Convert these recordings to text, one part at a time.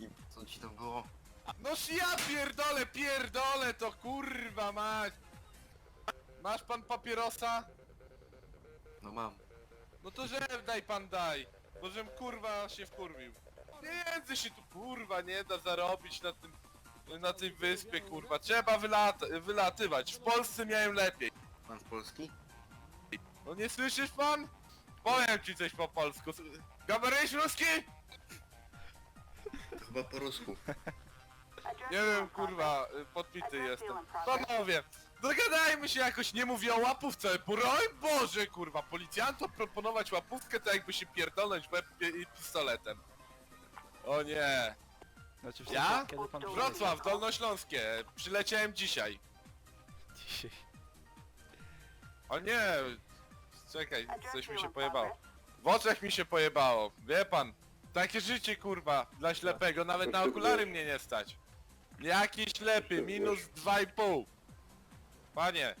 I co ci to było? Noż ja pierdolę, pierdolę to kurwa mać! Masz pan papierosa? No mam. No to że daj pan daj! Bo żem kurwa się wkurwił. Pieniędzy się tu kurwa nie da zarobić na tym... Na tej wyspie kurwa. Trzeba wylat wylatywać. W Polsce miałem lepiej. Pan z Polski? No nie słyszysz pan? Powiem ci coś po polsku. Gabaryś ruski? To chyba po rusku. Nie wiem, kurwa, y, podpity jestem. Panowie, dogadajmy się jakoś, nie mówię o łapówce. Broń Boże, kurwa, policjantom proponować łapówkę to jakby się pierdolnąć w łeb pi- pistoletem. O nie. Znaczy, w Ja? sensie, Kiedy pan przyjedzie? Wrocław, Dolnośląskie. Przyleciałem dzisiaj. Dzisiaj. O nie. Czekaj, coś mi się pojebało. W oczach mi się pojebało. Wie pan, takie życie, kurwa, dla ślepego, nawet na okulary mnie nie stać. Jaki ślepy, minus 2,5. Panie,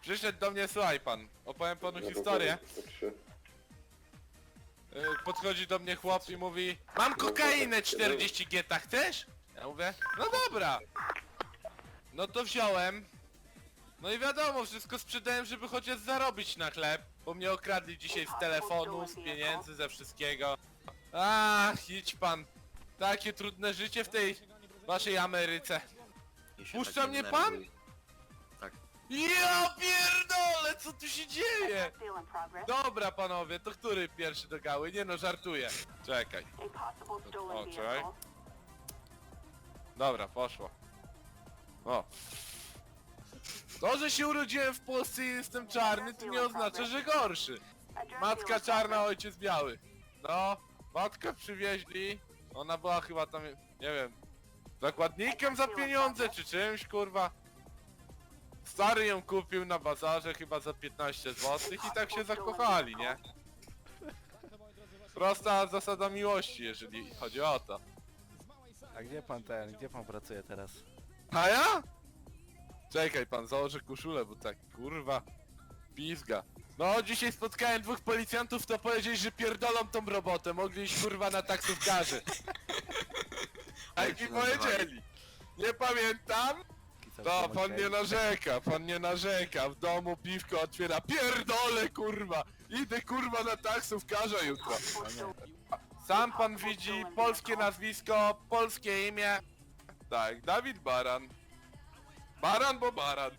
Przyszedł do mnie, słuchaj pan, opowiem panu historię. Y, Podchodzi do mnie chłop i mówi Mam kokainę 40 geta, chcesz? Ja mówię, no dobra. No to wziąłem. No i wiadomo, wszystko sprzedałem, żeby chociaż zarobić na chleb. Bo mnie okradli dzisiaj z telefonu, z pieniędzy, ze wszystkiego. Ach, idź pan. Takie trudne życie w tej waszej Ameryce. I się Puszcza tak mnie denerwuj. Tak. Ja pierdolę, co tu się dzieje? Dobra panowie, to który pierwszy do gały? Nie no, żartuję. Czekaj. O, czekaj. Dobra, poszło. O. To, że się urodziłem w Polsce i jestem czarny, to nie oznacza, że gorszy. Matka czarna, ojciec biały. No, matkę przywieźli. Ona była chyba tam, nie wiem, zakładnikiem za pieniądze czy czymś, kurwa. Stary ją kupił na bazarze chyba za 15 zł i tak się zakochali, nie? Prosta zasada miłości, jeżeli chodzi o to. A gdzie pan ten, gdzie pan pracuje teraz? A ja? Czekaj pan, założę koszulę, bo tak kurwa pizga. No dzisiaj spotkałem dwóch policjantów, to powiedzieli, że pierdolą tą robotę, mogli iść kurwa na taksówkarzy. A jak mi powiedzieli? Nie pamiętam? Domu pan nie narzeka, pan nie narzeka, w domu piwko otwiera, pierdolę kurwa, idę kurwa na taksówkarza jutro. Sam pan widzi polskie nazwisko, polskie imię. Tak, Dawid Baran. Baran, bo baran.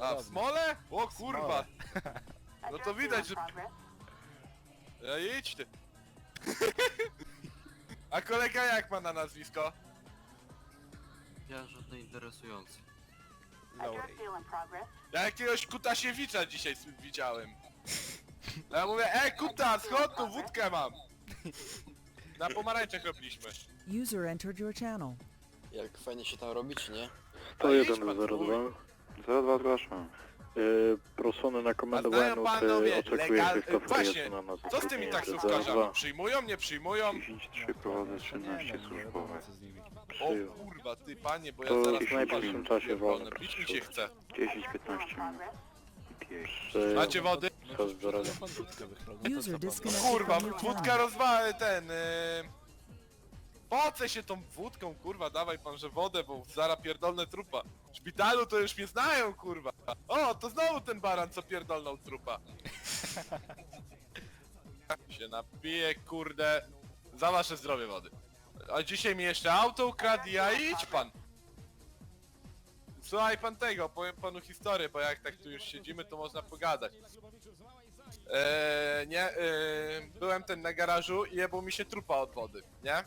A w Smole? O kurwa, No to widać, że- ja idź ty. A kolega jak ma na nazwisko? Ja żadny interesujący. Lowry. Ja jakiegoś Kutasiewicza dzisiaj s- widziałem. Ja mówię, e kutas, chodź tu, wódkę mam. Na pomarańczach robiliśmy. User entered your channel. Jak fajnie się tam robi, czy nie? A To idź 1 pan, 02. chuj. 02 zgłaszam. Yy, proszony na znają wojenną, panowie, czy oczekuje legal- Krzysztof właśnie, Rejestr na nas Co z tymi zatrudnienie? taksówkarzami? 02. Przyjmują, nie przyjmują? 10-3 prowadzę Jeszcze nie 13 wiem, nie służbowe. O kurwa, ty panie, bo ja To zaraz w najbliższym czasie wolne, Pić mi proszę. się chce. 10-15 minut. Przyjął. Macie wody? User disconnected Kurwa, from your wódka rozwala ten... Yy... Poce się tą wódką, kurwa, dawaj pan, że wodę, bo zara pierdolne trupa. W szpitalu to już mnie znają, kurwa. O, to znowu ten baran, co pierdolnął trupa. się napije, kurde. Za wasze zdrowie wody. A dzisiaj mi jeszcze auto ukradli, a idź pan. Słuchaj pan tego, powiem panu historię, bo jak tak tu już siedzimy, to można pogadać. Eee, nie, eee, byłem ten na garażu i jebał mi się trupa od wody, nie?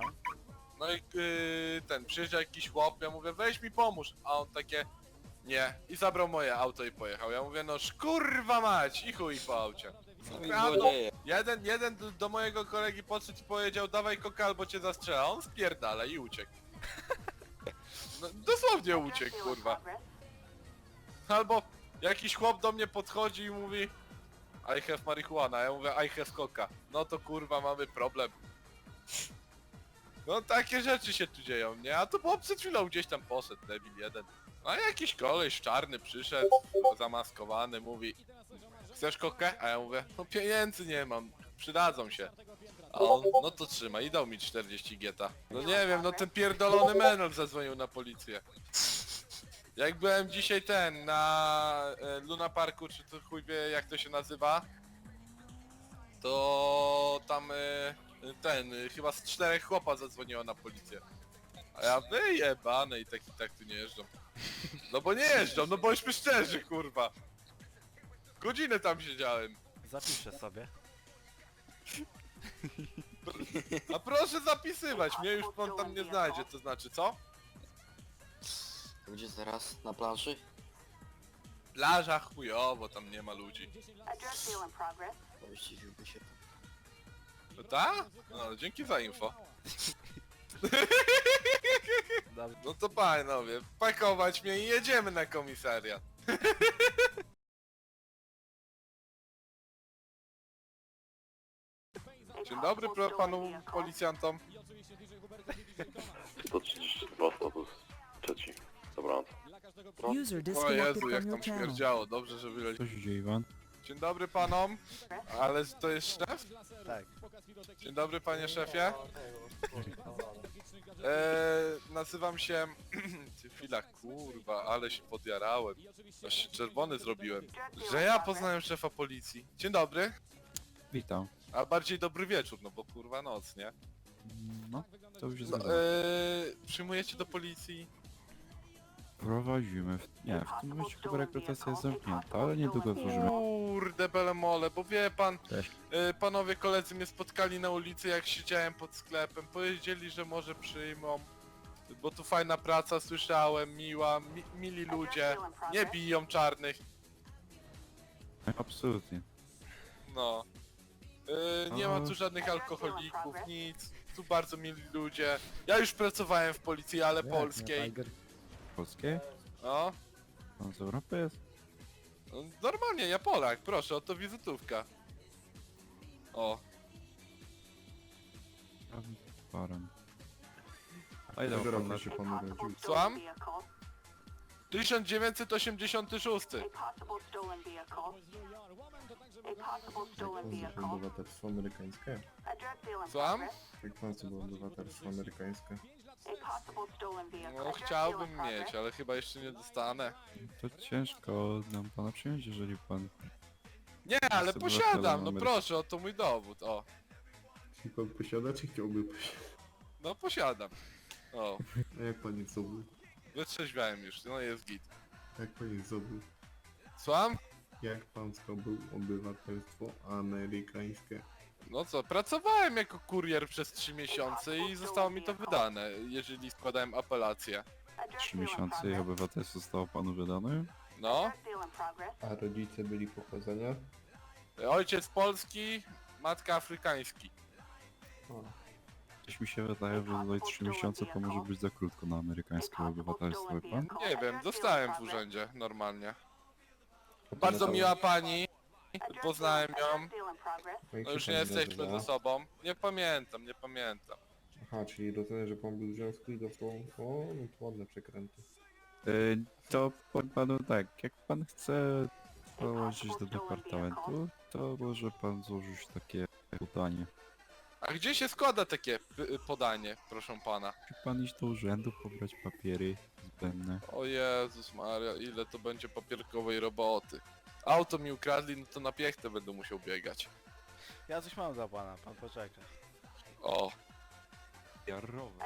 No. No i yy, ten, przyjeżdża jakiś chłop, ja mówię, weź mi pomóż, a on takie, nie, i zabrał moje auto i pojechał. Ja mówię, no kurwa mać, i chuj po aucie. A, no, jeden, jeden do, do mojego kolegi podszedł i powiedział, dawaj koka albo cię zastrzela, on spierdala i uciekł. No, dosłownie uciekł, kurwa. Albo jakiś chłop do mnie podchodzi i mówi I have marihuana, ja mówię I have coca. No to kurwa mamy problem. No takie rzeczy się tu dzieją, nie? A to było przed chwilą gdzieś tam poszedł debil jeden. A jakiś koleś czarny przyszedł, zamaskowany, mówi Chcesz kokę? A ja mówię, no pieniędzy nie mam, przydadzą się. A on, no to trzyma i dał mi 40 geta. No nie wiem, no ten pierdolony menel zadzwonił na policję. Jak byłem dzisiaj ten, na e, Luna Parku, czy to chuj wie jak to się nazywa, to tam e, ten, e, chyba z czterech chłopa zadzwoniło na policję. A ja wyjebane i tak i tak tu nie jeżdżą. No bo nie jeżdżą, no bośmy szczerzy, kurwa. Godzinę tam siedziałem. Zapiszę sobie. A proszę zapisywać, mnie już pan tam nie znajdzie, to znaczy co? Gdzie teraz? Na planszy? Plaża chujowo, tam nie ma ludzi. Zdziwiłby się. No ta? No, dzięki za info. No to panowie, pakować mnie i jedziemy na komisariat. Dzień dobry pro, panu policjantom. 132 status trzeci. Dobranoc. User O disconnected Jezu, jak from your tam channel. śmierdziało, dobrze, że wyleci. Co się dzieje, Iwan? Dzień dobry panom, ale to jest szef? Tak. Dzień dobry panie szefie. Eee, nazywam się... Ty chwila, kurwa, ale się podjarałem. Aż się czerwony zrobiłem. Że ja poznałem szefa policji. Dzień dobry. Witam. A bardziej dobry wieczór, no bo kurwa noc, nie? No, to już jest No, eee, przyjmujecie do policji? Prowadzimy. W... Nie, w tym momencie chyba rekrutacja jest zamknięta, ale niedługo otworzymy. Kurde belemole, bo wie pan, Cześć. e, panowie koledzy mnie spotkali na ulicy jak siedziałem pod sklepem, powiedzieli, że może przyjmą, bo tu fajna praca, słyszałem, miła, mi, mili ludzie, nie biją czarnych, Absolutnie. no. E, nie ma tu żadnych alkoholików, nic, tu bardzo mili ludzie. Ja już pracowałem w policji, ale polskiej, Polskie? no. Pan z Europy jest? No, Normalnie, ja Polak, proszę, oto wizytówka. O, parem. A ile ma pan lat? Słucham? 1986. obywatelstwo amerykańskie? Słucham? Jak pan sobie obywatelstwo amerykańskie? No chciałbym mieć, ale chyba jeszcze nie dostanę. To ciężko nam pana przyjąć, jeżeli pan... Nie, ale Jestem posiadam, no obywatelem proszę, oto mój dowód, o. Jeśli pan posiada, czy chciałby posiadać? No posiadam. O, A jak pan jest zdobył? wytrzeźwiałem już, no jest git. Jak pan jest zdobył? Słucham? Jak pan zdobył obywatelstwo amerykańskie? No co, pracowałem jako kurier przez 3 miesiące i zostało mi to wydane, jeżeli składałem apelację. Trzy miesiące i obywatelstwo zostało panu wydane? No, A rodzice byli pochodzenia? ojciec polski, matka afrykański. O, Coś mi się wydaje, że tutaj trzy miesiące to może być za krótko na amerykańskie obywatelstwo, wie pan? Nie wiem, dostałem w urzędzie, normalnie. Bardzo miła pani, poznałem ją. No już nie jesteśmy ze sobą. Nie pamiętam, nie pamiętam. Aha, czyli rozumiem, że pan był w związku i dostał... O, no to ładne przekręty. Y, To powiem panu tak, jak pan chce dołożyć do departamentu, to może pan złożyć takie podanie. A gdzie się składa takie p- podanie, proszę pana? Musi pan iść do urzędu, pobrać papiery zbędne. O Jezus Maria, ile to będzie papierkowej roboty. Auto mi ukradli, no to na piechtę będę musiał biegać. Ja coś mam dla pana, pan poczeka. O, Jarrowe.